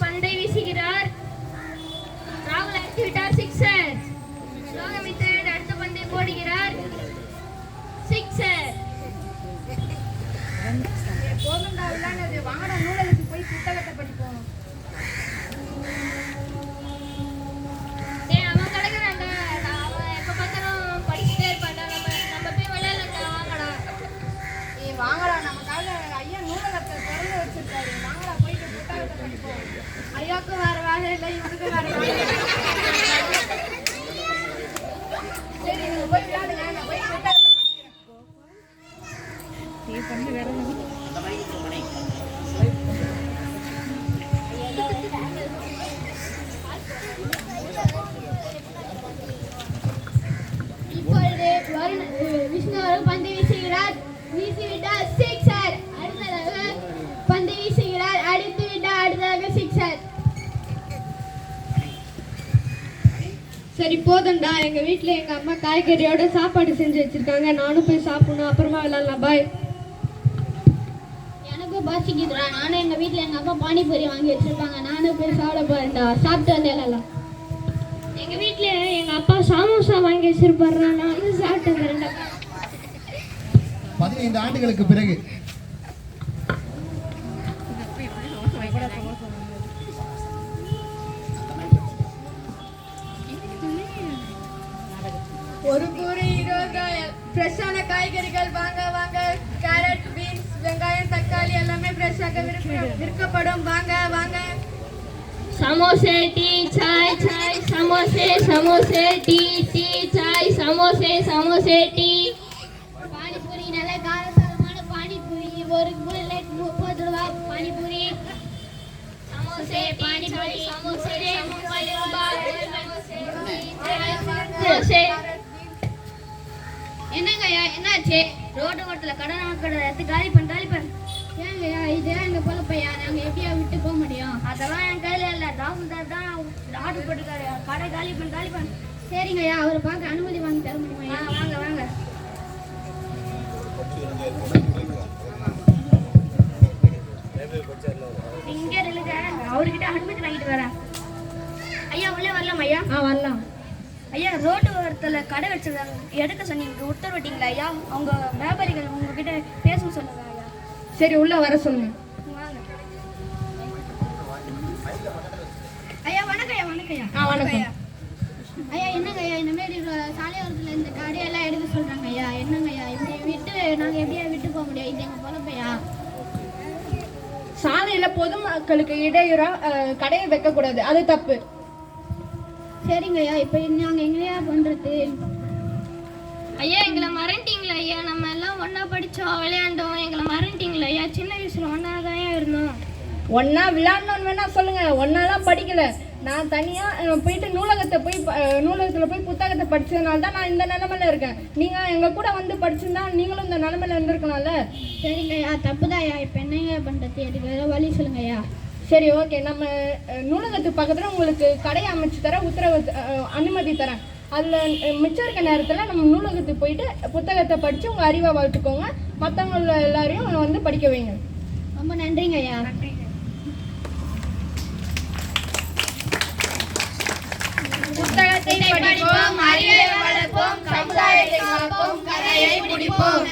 பந்தை வீசுகிறார் ராகுல் அடித்து விட்டார் சிக்ஸர் லோகமித்திரன் அடுத்த பந்தை போடுகிறார் சிக்ஸர் போதும்டா உள்ளானது வாங்கடா நூலகத்துக்கு போய் புத்தகத்தை படிப்போம். ஐயாக்கும் வேற வேலை இல்லை இவனுக்கு வேற வேலை சரி நீங்க போய் விளையாடுங்க நான் போய் படிக்கிறேன் இப்பொழுது வருண் விஷ்ணு அவர்கள் பந்து வீசுகிறார். வீசிவிட்டால் சிக்ஸ் பந்து வீசுகிறார். அடித்து விட்டார் அடுத்ததாக சிக்ஸர் சரி போதும்டா. எங்க வீட்ல எங்க அம்மா காய்கறியோட சாப்பாடு செஞ்சு வச்சிருக்காங்க. நானும் போய் சாப்பிடணும். அப்புறமா விளையாடலாம் பாய் எனக்கும் பசிக்குதுடா. நானும் எங்க வீட்ல எங்க அப்பா பானிபூரி வாங்கி வச்சிருப்பாங்க. நானும் போய் சாப்பிட போறேன்டா. சாப்பிட்டு வந்து விளையாடலாம் எங்க வீட்ல எங்க அப்பா சமோசா வாங்கி வச்சிருப்பாரு நானும் சாப்பிட்டு வந்துடுறேன்டா பதினைந்து ஆண்டுகளுக்கு பிறகு ஒரு கூறு இருபது ஃப்ரெஷ்ஷான காய்கறிகள் வாங்க வாங்க கேரட் பீன்ஸ் வெங்காயம் தக்காளி எல்லாமே ஃப்ரெஷ்ஷாக விற்க விற்கப்படும் வாங்க வாங்க समोसे टी चाय चाय समोसे समोसे टी टी चाय समोसे समोसे टी என்னங்கய்யா என்னாச்சு? ரோடு ஓரத்தில் கடை கடை எடுத்து காலி பண்ண காலி பண்ண. ஏங்கய்யா இதெல்லாம் எங்க பொழப்பையா நாங்க எப்படியா விட்டு போக முடியும்? அதெல்லாம் என் கையில இல்ல. தாசில்தார் தான் ஆர்டர் போட்டுக்காரு கடை காலி பண்ண காலி பண்ண. சரிங்கய்யா அவரை பார்க்க அனுமதி வாங்கி தர முடியுமா? வாங்க வாங்க. ஐயா உள்ளே வரலாம் ஐயா. ஆ வரலாம். ஐயா ரோட்டு ஓரத்தில் கடை வச்சிருக்காங்க. எடுக்க சொன்னீங்க. உத்தரவிட்டீங்களா ஐயா? அவங்க வியாபாரிகள் உங்ககிட்ட பேச சொல்லுங்க ஐயா? சரி உள்ள வர சொல்லுங்க. வாங்க. ஐயா வணக்கம் ஐயா வணக்கம் ஐயா. ஆ வணக்கம். ஐயா என்னங்க ஐயா? இந்த மாதிரி சாலையோரத்தில் இந்த கடையெல்லாம் எடுக்க சொல்கிறாங்க ஐயா. என்னங்க ஐயா? இப்படி விட்டு நாங்கள் எப்படியா விட்டு போக முடியும்? இது எங்கள் பொழப்பையா சாலையில பொதுமக்களுக்கு இடையூறா அஹ், கடையை வைக்க கூடாது அது தப்பு. சரிங்க ஐயா இப்போ நாங்கள் எங்கேயா பண்ணுறது ஐயா எங்களை மறந்துட்டீங்களா ஐயா? நம்ம எல்லாம் ஒன்றா படித்தோம் விளையாண்டோம். எங்களை மறந்துட்டீங்களா ஐயா? சின்ன வயசில் ஒன்றா தான் இருந்தோம். ஒன்னா விளையாடணும்னு வேணா சொல்லுங்க. ஒன்னாலாம் படிக்கல. நான் தனியா அஹ், போயிட்டு நூலகத்தை போய் நூலகத்துல போய் புத்தகத்தை படிச்சதுனால தான் நான் இந்த நிலைமையில இருக்கேன். நீங்க எங்க கூட வந்து படிச்சிருந்தா நீங்களும் இந்த நிலைமையில இருந்திருக்கலாம்ல? சரிங்க ஐயா தப்பு தான் ஐயா இப்போ என்னங்க பண்ணுறது அதுக்கு வேறு வழி சொல்லுங்க ஐயா சரி ஓகே நம்ம நூலகத்துக்கு பக்கத்தில் உங்களுக்கு கடை அமைச்சு தர உத்தரவு அனுமதி தரேன். அதில் மிச்சம் இருக்க நேரத்தில் நம்ம நூலகத்துக்கு போயிட்டு புத்தகத்தை படித்து உங்கள் அறிவை வளர்த்துக்கோங்க. மற்றவங்கள எல்லாரையும் வந்து படிக்க வைங்க. ரொம்ப நன்றிங்க ஐயா. புத்தகத்தை படிப்போம் அறிவை வளர்ப்போம் சமுதாயத்தை காப்போம் கதையை முடிப்போம்.